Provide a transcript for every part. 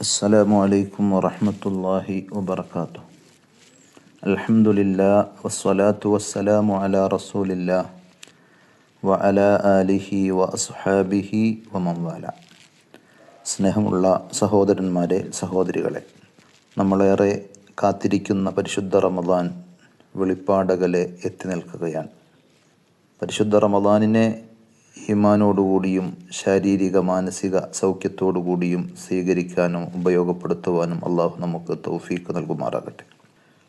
السلام عليكم ورحمة الله وبركاته الحمد لله والصلاة والسلام على رسول الله وعلى آله وأصحابه ومن والاه സ്നേഹമുള്ള സഹോദരന്മാരെ സഹോദരികളെ നമ്മളേറെ കാത്തിരിക്കുന്ന പരിശുദ്ധ റമദാൻ വെളിപ്പാടകലെ എത്തി നിൽക്കുകയാണ് പരിശുദ്ധ റമദാനിനെ ഈമാനോടുകൂടിയും ശാരീരിക മാനസിക സൗഖ്യത്തോടുകൂടിയും സ്വീകരിക്കാനും ഉപയോഗപ്പെടുത്തുവാനും അള്ളാഹു നമുക്ക് തൗഫീക്ക് നൽകുമാറാകട്ടെ.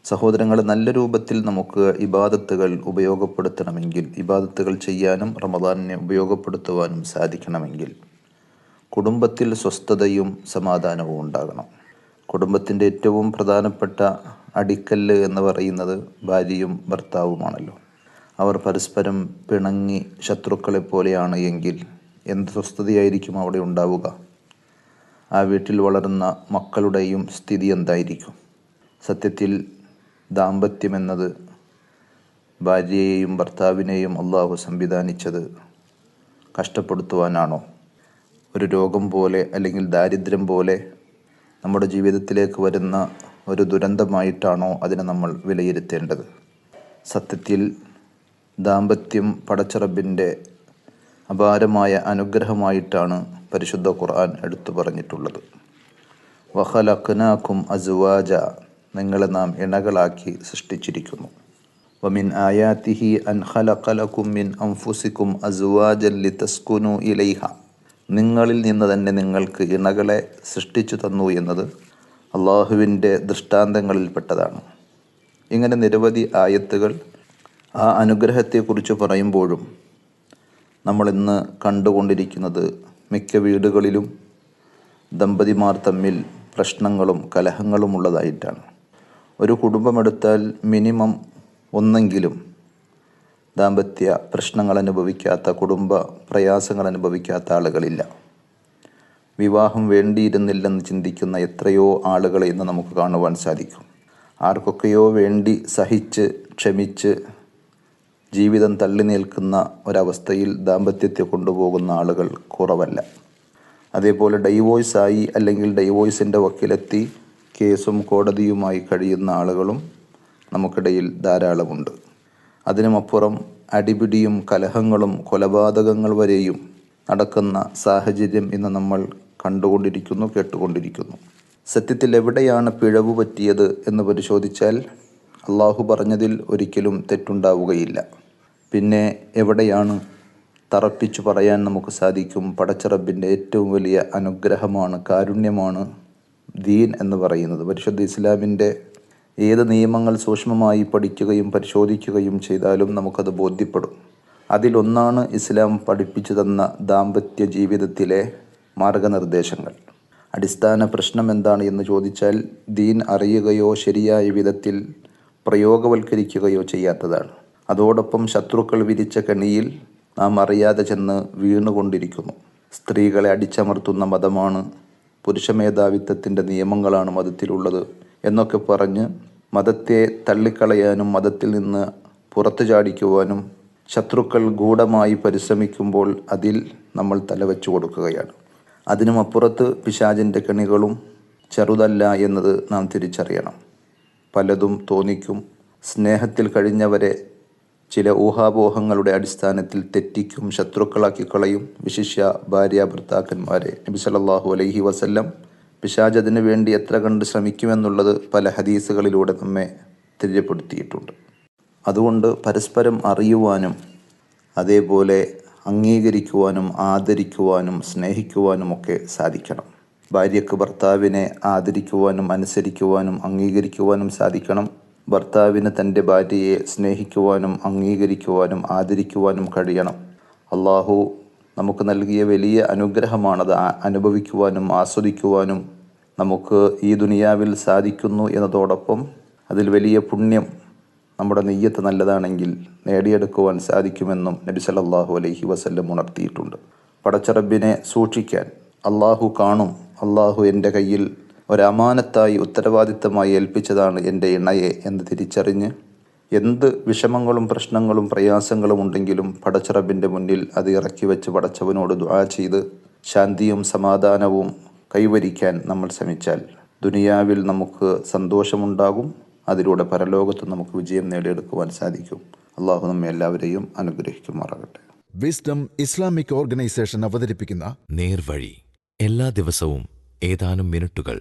സഹോദരങ്ങൾ നല്ല രൂപത്തിൽ നമുക്ക് ഇബാദത്തുകൾ ഉപയോഗപ്പെടുത്തണമെങ്കിൽ ഇബാദത്തുകൾ ചെയ്യാനും റമദാനിനെ ഉപയോഗപ്പെടുത്തുവാനും സാധിക്കണമെങ്കിൽ കുടുംബത്തിൽ സ്വസ്ഥതയും സമാധാനവും ഉണ്ടാകണം. കുടുംബത്തിന്റെ ഏറ്റവും പ്രധാനപ്പെട്ട അടിക്കല്ല് എന്ന് പറയുന്നത് ഭാര്യയും ഭർത്താവുമാണല്ലോ. അവർ പരസ്പരം പിണങ്ങി ശത്രുക്കളെ പോലെയാണ് എങ്കിൽ എന്ത് സ്വസ്ഥതയായിരിക്കും അവിടെ ഉണ്ടാവുക? ആ വീട്ടിൽ വളരുന്ന മക്കളുടെയും സ്ഥിതി എന്തായിരിക്കും? സത്യത്തിൽ ദാമ്പത്യം എന്നത് ഭാര്യയെയും ഭർത്താവിനെയും അള്ളാഹു സംവിധാനിച്ചത് കഷ്ടപ്പെടുത്തുവാനാണോ? ഒരു രോഗം പോലെ അല്ലെങ്കിൽ ദാരിദ്ര്യം പോലെ നമ്മുടെ ജീവിതത്തിലേക്ക് വരുന്ന ഒരു ദുരന്തമായിട്ടാണോ അതിനെ നമ്മൾ വിലയിരുത്തേണ്ടത്? സത്യത്തിൽ ദാമ്പത്യം പടച്ചറബിന്റെ അപാരമായ അനുഗ്രഹമായിട്ടാണ് പരിശുദ്ധ ഖുർആൻ എടുത്തു പറഞ്ഞിട്ടുള്ളത്. വഹലഖ്നാക്കും അസുവാജ നിങ്ങളെ നാം ഇണകളാക്കി സൃഷ്ടിച്ചിരിക്കുന്നു. വമിൻ ആയാത്തിഹി അൻ ഖലഖലക്കും മിൻ അംഫുസിക്കും അസുവാജൻ ലിതസ്കുനു ഇലൈഹ. നിങ്ങളിൽ നിന്ന് തന്നെ നിങ്ങൾക്ക് ഇണകളെ സൃഷ്ടിച്ചു തന്നു എന്നത് അള്ളാഹുവിന്റെ ദൃഷ്ടാന്തങ്ങളിൽപ്പെട്ടതാണ് ഇങ്ങനെ നിരവധി ആയത്തുകൾ ആ അനുഗ്രഹത്തെക്കുറിച്ച് പറയുമ്പോഴും നമ്മൾ ഇന്ന് കണ്ടുകൊണ്ടിരിക്കുന്നത് മിക്ക വീടുകളിലും ദമ്പതിമാർ തമ്മിൽ പ്രശ്നങ്ങളും കലഹങ്ങളും ഉള്ളതായിട്ടാണ്. ഒരു കുടുംബമെടുത്താൽ മിനിമം ഒന്നെങ്കിലും ദാമ്പത്യ പ്രശ്നങ്ങൾ അനുഭവിക്കാത്ത കുടുംബ പ്രയാസങ്ങൾ അനുഭവിക്കാത്ത ആളുകളില്ല. വിവാഹം വേണ്ടിയിരുന്നില്ലെന്ന് ചിന്തിക്കുന്ന എത്രയോ ആളുകളെ ഇന്ന് നമുക്ക് കാണുവാൻ സാധിക്കും. ആർക്കൊക്കെയോ വേണ്ടി സഹിച്ച് ക്ഷമിച്ച് ജീവിതം തള്ളി നിൽക്കുന്ന ഒരവസ്ഥയിൽ ദാമ്പത്യത്തെ കൊണ്ടുപോകുന്ന ആളുകൾ കുറവല്ല. അതേപോലെ ഡൈവോഴ്സ് ആയി അല്ലെങ്കിൽ ഡൈവോഴ്സിന്റെ വക്കിലെത്തി കേസും കോടതിയുമായി കഴിയുന്ന ആളുകളും നമുക്കിടയിൽ ധാരാളമുണ്ട്. അതിനുമപ്പുറം അടിപിടിയും കലഹങ്ങളും കൊലപാതകങ്ങൾ വരെയും നടക്കുന്ന സാഹചര്യം ഇന്ന് നമ്മൾ കണ്ടുകൊണ്ടിരിക്കുന്നു കേട്ടുകൊണ്ടിരിക്കുന്നു. സത്യത്തിൽ എവിടെയാണ് പിഴവ് പറ്റിയത് എന്ന് പരിശോധിച്ചാൽ അള്ളാഹു പറഞ്ഞതിൽ ഒരിക്കലും തെറ്റുണ്ടാവുകയില്ല. പിന്നെ എവിടെയാണ് തറപ്പിച്ചു പറയാൻ നമുക്ക് സാധിക്കും? പടച്ചറബിന്റെ ഏറ്റവും വലിയ അനുഗ്രഹമാണ് കാരുണ്യമാണ് ദീൻ എന്ന് പറയുന്നത്. പരിശുദ്ധ ഇസ്ലാമിന്റെ ഏത് നിയമങ്ങൾ സൂക്ഷ്മമായി പഠിക്കുകയും പരിശോധിക്കുകയും ചെയ്താലും നമുക്കത് ബോധ്യപ്പെടും. അതിലൊന്നാണ് ഇസ്ലാം പഠിപ്പിച്ചു തന്ന ദാമ്പത്യ ജീവിതത്തിലെ മാർഗനിർദ്ദേശങ്ങൾ. അടിസ്ഥാന പ്രശ്നം എന്താണ് എന്ന് ചോദിച്ചാൽ ദീൻ അറിയുകയോ ശരിയായ വിധത്തിൽ പ്രയോഗവൽക്കരിക്കുകയോ ചെയ്യാത്തതാണ്. അതോടൊപ്പം ശത്രുക്കൾ വിരിച്ച കെണിയിൽ നാം അറിയാതെ ചെന്ന് വീണുകൊണ്ടിരിക്കുന്നു. സ്ത്രീകളെ അടിച്ചമർത്തുന്ന മതമാണ് പുരുഷ മേധാവിത്വത്തിന്റെ നിയമങ്ങളാണ് മതത്തിലുള്ളത് എന്നൊക്കെ പറഞ്ഞ് മതത്തെ തള്ളിക്കളയാനും മതത്തിൽ നിന്ന് പുറത്തു ചാടിക്കുവാനും ശത്രുക്കൾ ഗൂഢമായി പരിശ്രമിക്കുമ്പോൾ അതിൽ നമ്മൾ തലവെച്ചു കൊടുക്കുകയാണ്. അതിനുമപ്പുറത്ത് പിശാചിന്റെ കെണികളും ചെറുതല്ല എന്നത് നാം തിരിച്ചറിയണം. പലതും തോന്നിക്കും. സ്നേഹത്തിൽ കഴിഞ്ഞവരെ ചില ഊഹാപോഹങ്ങളുടെ അടിസ്ഥാനത്തിൽ തെറ്റിക്കും ശത്രുക്കളാക്കി കളയും വിശിഷ്യ ഭാര്യ ഭർത്താക്കന്മാരെ നബി സല്ലല്ലാഹു അലൈഹി വസല്ലം പിശാജതിന് വേണ്ടി എത്ര കണ്ട് ശ്രമിക്കുമെന്നുള്ളത് പല ഹദീസുകളിലൂടെ നമ്മെ തെര്യപ്പെടുത്തിയിട്ടുണ്ട്. അതുകൊണ്ട് പരസ്പരം അറിയുവാനും അതേപോലെ അംഗീകരിക്കുവാനും ആദരിക്കുവാനും സ്നേഹിക്കുവാനും ഒക്കെ സാധിക്കണം. ഭാര്യക്ക് ഭർത്താവിനെ ആദരിക്കുവാനും അനുസരിക്കുവാനും അംഗീകരിക്കുവാനും സാധിക്കണം. ഭർത്താവിന് തന്റെ ഭാര്യയെ സ്നേഹിക്കുവാനും അംഗീകരിക്കുവാനും ആദരിക്കുവാനും കഴിയണം. അള്ളാഹു നമുക്ക് നൽകിയ വലിയ അനുഗ്രഹമാണത്. അനുഭവിക്കുവാനും ആസ്വദിക്കുവാനും നമുക്ക് ഈ ദുനിയാവിൽ സാധിക്കുന്നു എന്നതോടൊപ്പം അതിൽ വലിയ പുണ്യം നമ്മുടെ നെയ്യത്ത് നല്ലതാണെങ്കിൽ നേടിയെടുക്കുവാൻ സാധിക്കുമെന്നും നബി സല്ലല്ലാഹു അലൈഹി വസല്ലം ഉണർത്തിയിട്ടുണ്ട്. പടച്ചറബിനെ സൂക്ഷിക്കാൻ അള്ളാഹു കാണും. അള്ളാഹു എന്റെ കയ്യിൽ ഒരമാനത്തായി ഉത്തരവാദിത്തമായി ഏൽപ്പിച്ചതാണ് എന്റെ ഇണയെ എന്ന് തിരിച്ചറിഞ്ഞ് എന്ത് വിഷമങ്ങളും പ്രശ്നങ്ങളും പ്രയാസങ്ങളും ഉണ്ടെങ്കിലും പടച്ചറബിന്റെ മുന്നിൽ അത് ഇറക്കി വെച്ച് പടച്ചവനോട് ദ്വാ ചെയ്ത് ശാന്തിയും സമാധാനവും കൈവരിക്കാൻ നമ്മൾ ശ്രമിച്ചാൽ ദുനിയാവിൽ നമുക്ക് സന്തോഷമുണ്ടാകും അതിലൂടെ പരലോകത്ത് നമുക്ക് വിജയം നേടിയെടുക്കുവാൻ സാധിക്കും. അള്ളാഹു നമ്മെ എല്ലാവരെയും അനുഗ്രഹിക്കുമാറാകട്ടെ. വിസ്ഡം ഇസ്ലാമിക് ഓർഗനൈസേഷൻ അവതരിപ്പിക്കുന്ന നേർവഴി. എല്ലാ ദിവസവും ഏതാനും മിനിറ്റുകൾ